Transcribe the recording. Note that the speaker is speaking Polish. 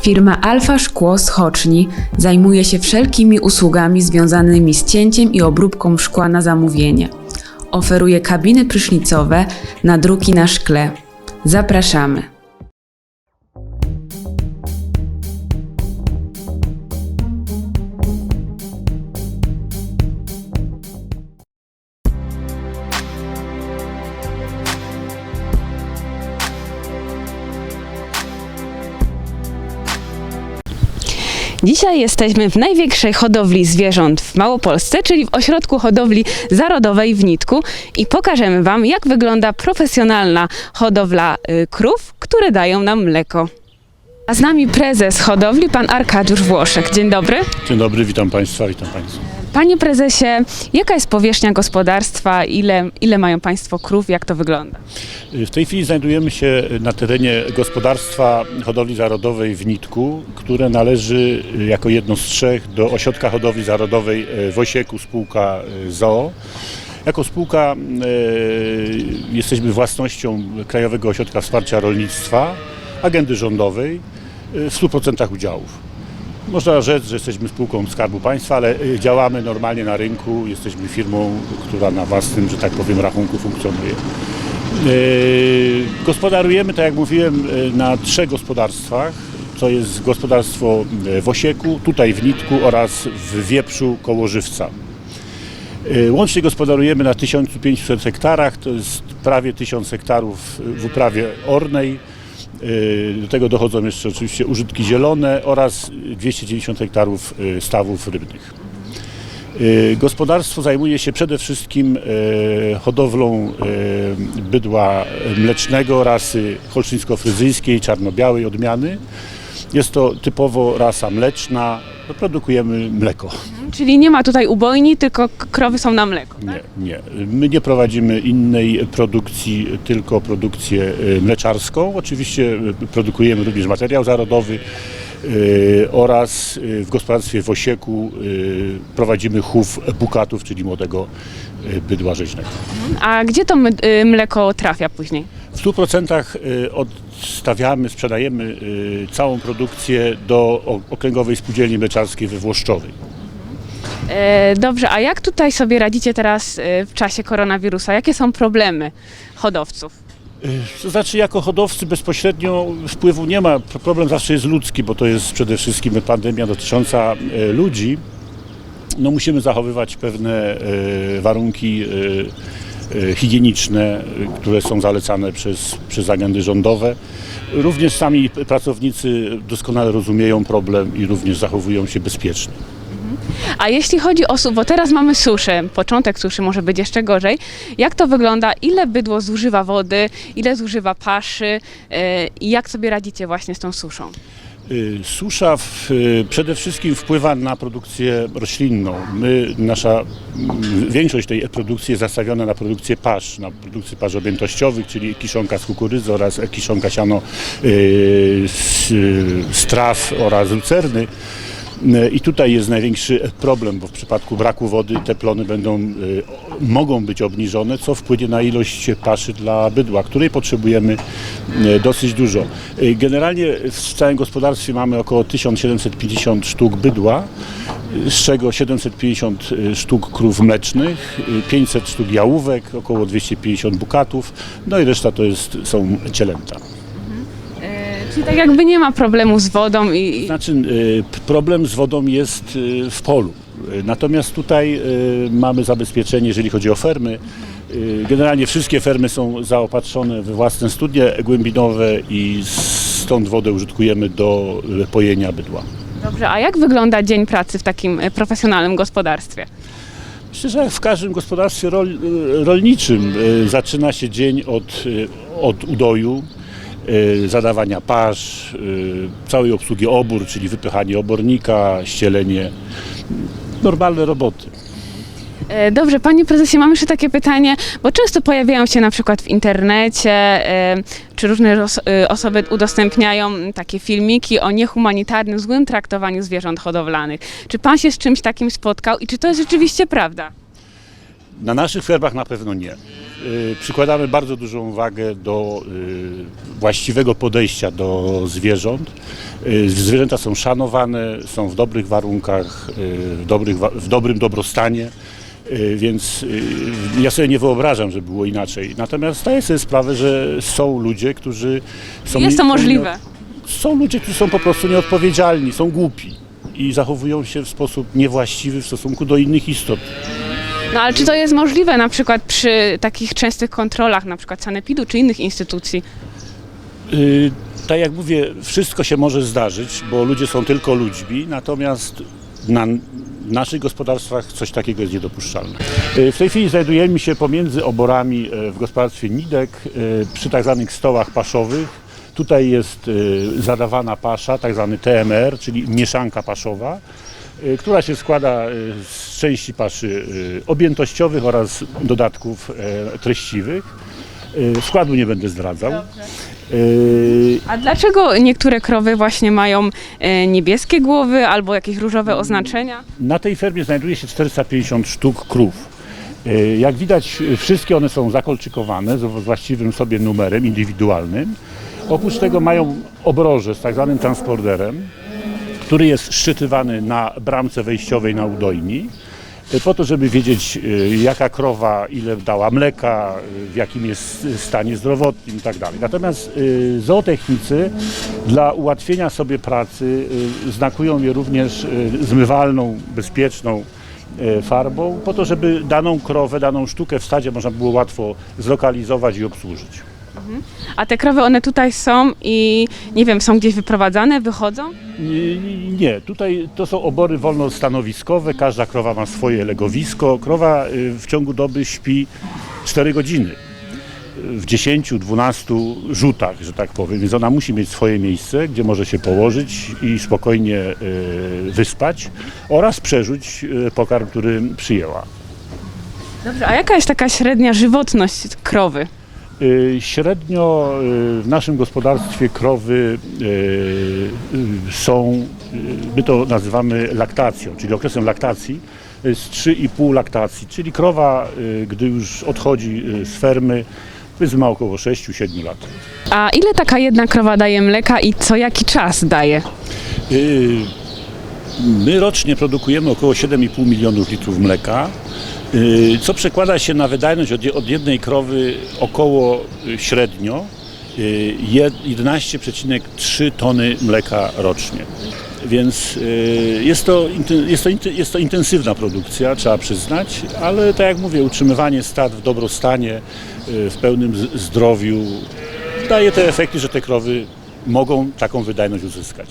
Firma Alfa Szkło z Choczni zajmuje się wszelkimi usługami związanymi z cięciem i obróbką szkła na zamówienie. Oferuje kabiny prysznicowe, nadruki na szkle. Zapraszamy. Dzisiaj jesteśmy w największej hodowli zwierząt w Małopolsce, czyli w ośrodku hodowli zarodowej w Nitku i pokażemy Wam, jak wygląda profesjonalna hodowla y, krów, które dają nam mleko. A z nami prezes hodowli, pan Arkadiusz Włoszek. Dzień dobry. Dzień dobry, witam Państwa, witam Państwa. Panie prezesie, jaka jest powierzchnia gospodarstwa, ile, ile mają Państwo krów, jak to wygląda? W tej chwili znajdujemy się na terenie gospodarstwa hodowli zarodowej w Nitku, które należy jako jedno z trzech do ośrodka hodowli zarodowej w Osieku, spółka ZOO. Jako spółka jesteśmy własnością Krajowego Ośrodka Wsparcia Rolnictwa, agendy rządowej w 100% udziałów. Można rzec, że jesteśmy spółką Skarbu Państwa, ale y, działamy normalnie na rynku. Jesteśmy firmą, która na własnym, że tak powiem, rachunku funkcjonuje. Yy, Gospodarujemy, tak jak mówiłem, y, na trzech gospodarstwach. To jest gospodarstwo y, w Osieku, tutaj w Nitku oraz w Wieprzu koło Żywca. Y, Łącznie gospodarujemy na 1500 hektarach, to jest prawie 1000 hektarów w uprawie ornej. Y, Do tego dochodzą jeszcze oczywiście użytki zielone oraz 290 hektarów y, stawów rybnych. Y, Gospodarstwo zajmuje się przede wszystkim hodowlą bydła mlecznego rasy holsztyńsko-fryzyjskiej, czarno-białej odmiany. Jest to typowo rasa mleczna, produkujemy mleko. Czyli nie ma tutaj ubojni, tylko k- krowy są na mleko. Tak? Nie, nie. My nie prowadzimy innej produkcji, tylko produkcję y, mleczarską. Oczywiście y, produkujemy również materiał zarodowy y, oraz y, w gospodarstwie w Osieku y, prowadzimy chów bukatów, czyli młodego y, bydła rzeźnego. A gdzie to my, y, mleko trafia później? W 100% y, odstawiamy, sprzedajemy y, całą produkcję do o- Okręgowej Spółdzielni Mleczarskiej we Włoszczowej. E, dobrze, a jak tutaj sobie radzicie teraz e, w czasie koronawirusa? Jakie są problemy hodowców? To znaczy, jako hodowcy bezpośrednio wpływu nie ma. Problem zawsze jest ludzki, bo to jest przede wszystkim pandemia dotycząca e, ludzi. No, musimy zachowywać pewne e, warunki e, e, higieniczne, e, które są zalecane przez, przez agendy rządowe. Również sami pracownicy doskonale rozumieją problem i również zachowują się bezpiecznie. A jeśli chodzi o susz, bo teraz mamy suszę, początek suszy może być jeszcze gorzej. Jak to wygląda? Ile bydło zużywa wody? Ile zużywa paszy? E, I jak sobie radzicie właśnie z tą suszą? Y, Susza w, y, przede wszystkim wpływa na produkcję roślinną. My, nasza mm, większość tej produkcji jest zastawiona na produkcję pasz, na produkcję pasz objętościowych, czyli kiszonka z kukurydzy oraz kiszonka siano y, z, z traw oraz lucerny. Y, I tutaj jest największy problem, bo w przypadku braku wody te plony będą, o- mogą być obniżone, co wpłynie na ilość paszy dla bydła, której potrzebujemy y, dosyć dużo. Generalnie w całym gospodarstwie mamy około 1750 sztuk bydła, z czego 750 sztuk krów mlecznych, y, 500 sztuk jałówek, około 250 bukatów, no i reszta to jest, są cielęta. Czyli tak jakby nie ma problemu z wodą i... Znaczy, y, problem z wodą jest y, w polu. Y, Natomiast tutaj y, mamy zabezpieczenie, jeżeli chodzi o fermy. Y, Generalnie wszystkie fermy są zaopatrzone we własne studnie głębinowe i stąd wodę użytkujemy do y, pojenia bydła. Dobrze, a jak wygląda dzień pracy w takim e, profesjonalnym gospodarstwie? Myślę, że jak w każdym gospodarstwie rol, rolniczym y, zaczyna się dzień od, y, od udoju, zadawania pasz, y, całej obsługi obór, czyli wypychanie obornika, ścielenie, normalne roboty. E, Dobrze, panie prezesie, mam jeszcze takie pytanie, bo często pojawiają się na przykład w internecie, e, czy różne e, osoby udostępniają takie filmiki o niehumanitarnym, złym traktowaniu zwierząt hodowlanych. Czy pan się z czymś takim spotkał i czy to jest rzeczywiście prawda? Na naszych fermach na pewno nie. Y, Przykładamy bardzo dużą wagę do y, właściwego podejścia do zwierząt. Y, Zwierzęta są szanowane, są w dobrych warunkach, w, dobrych, w dobrym dobrostanie, więc ja sobie nie wyobrażam, że było inaczej. Natomiast zdaję sobie sprawę, że są ludzie, którzy są... Jest to możliwe. są ludzie, którzy są po prostu nieodpowiedzialni, są głupi i zachowują się w sposób niewłaściwy w stosunku do innych istot. No ale czy to jest możliwe na przykład przy takich częstych kontrolach, na przykład Sanepidu czy innych instytucji? Yy, tak jak mówię, wszystko się może zdarzyć, bo ludzie są tylko ludźmi, natomiast na naszych gospodarstwach coś takiego jest niedopuszczalne. Yy, W tej chwili znajdujemy się pomiędzy oborami yy, w gospodarstwie Nidek przy tak zwanych stołach paszowych. Tutaj jest zadawana pasza, tak zwany TMR, czyli mieszanka paszowa, która się składa yy, z części paszy yy, objętościowych oraz dodatków yy, treściwych. Składu nie będę zdradzał. A dlaczego niektóre krowy właśnie mają e, niebieskie głowy albo jakieś różowe oznaczenia? Na tej fermie znajduje się 450 sztuk krów. Jak widać, wszystkie one są zakolczykowane z właściwym sobie numerem indywidualnym. Oprócz tego mają obroże z tak zwanym transporterem, który jest szczytywany na bramce wejściowej na udojni, yy, po to, żeby wiedzieć, yy, jaka krowa ile dała mleka, yy, w jakim jest stanie zdrowotnym i tak. Natomiast zootechnicy dla ułatwienia sobie pracy znakują je również zmywalną, bezpieczną farbą, po to, żeby daną krowę, daną sztukę w stadzie można było łatwo zlokalizować i obsłużyć. A te krowy one tutaj są i nie wiem, są gdzieś wyprowadzane, wychodzą? Nie, Nie, tutaj to są obory wolnostanowiskowe, każda krowa ma swoje legowisko. Krowa y, w ciągu doby śpi 4 godziny w 10-12 rzutach, że tak powiem, więc ona musi mieć swoje miejsce, gdzie może się położyć i spokojnie y, wyspać oraz przerzuć y, pokarm, który przyjęła. Dobrze, a jaka jest taka średnia żywotność krowy? Y, Średnio y, w naszym gospodarstwie krowy y, są, my to nazywamy laktacją, czyli okresem laktacji jest 3,5 laktacji, czyli krowa, gdy już odchodzi z fermy, ma około 6-7 lat. A ile taka jedna krowa daje mleka i co jaki czas daje? Y, My rocznie produkujemy około 7,5 milionów litrów mleka, y, co przekłada się na wydajność od je- od jednej krowy około y, średnio y, jed- 11,3 tony mleka rocznie. Więc y, jest to, jest, to, jest to intensywna produkcja, trzeba przyznać, ale tak jak mówię, utrzymywanie stad w dobrostanie, y, w pełnym zdrowiu daje te efekty, że te krowy mogą taką wydajność uzyskać.